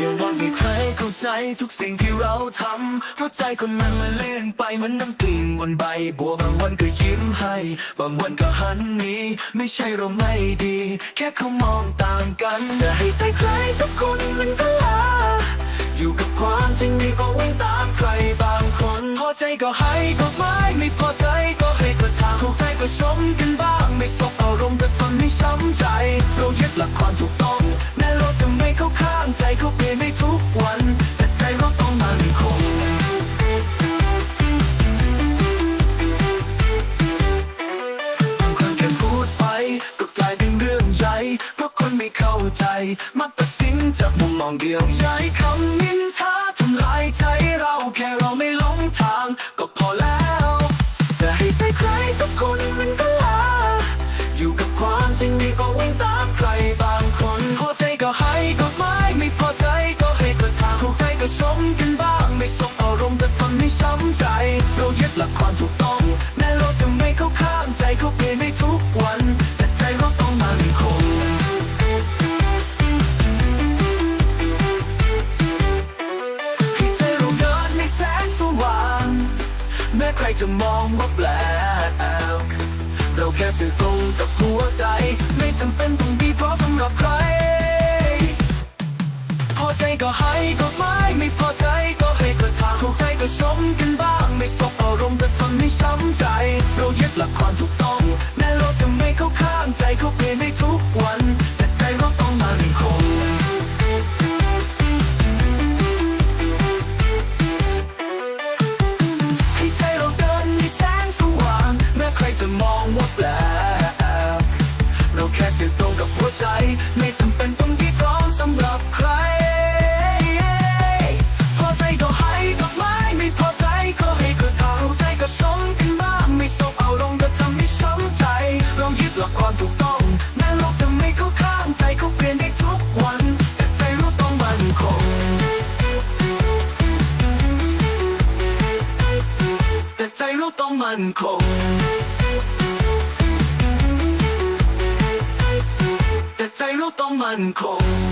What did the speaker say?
ใครเข้าใจทุกสิ่งที่เราทำเพราะใจคนมันละเล่นไปเหมันน้ำกลิ่นบนใบบัวบางวันก็ยิ้มให้ บางวันก็หันหนีไม่ใช่เราไม่ดี แค่เขามองต่างกันจะให้ใจใครทุกคนมันก็ลาอยู่กับความจริงนี่ก็วิ่งตามใครบางคนพอใจก็ให้ก็ไม่ไม่พอใจก็ให้กระทำถูกใจก็ชมกันบ้าง ไม่สบอารมณ์แต่ทนไม่ช้ำใจ เรายึดหลักความถูก มักตัดสินจากมุมมองเดียวใหญ่คำนินทาทำลายใจเราแค่เราไม่หลงทางก็พอแล้ว จะให้ใจใครทุกคนมันก็ลาอยู่กับความจริงนี่ก็วิ่งตามใครบางคนพอใจก็ให้ก็ไม่ไม่พอใจก็ให้กระทำถูกใจก็ชมกันบ้างไม่สบอารมณ์แต่ทนไม่ช้ำใจ เรายึดหลักความถูกต้องแม้เราจะไม่เข้าข้างใจเขาเปลี่ยนไม่ทุก จะมองว่าแปลกเราแค่สื่อตรงกับหัวใจ ไม่จำเป็นต้องดีเพราะสำหรับใคร พอใจก็ให้ก็ไม่ไม่พอใจก็ให้กระทำถูกใจก็ชมกันบ้าง ไม่สบอารมณ์แต่ทำให้ช้ำใจ เรายึดหลักความถูก หลักความถูกต้อง แม้โลกจะไม่เข้าข้างใจเขาเปลี่ยนได้ทุกวัน แต่ใจรู้ต้องมั่นคง แต่ใจรู้ต้องมั่นคง แต่ใจรู้ต้องมั่นคง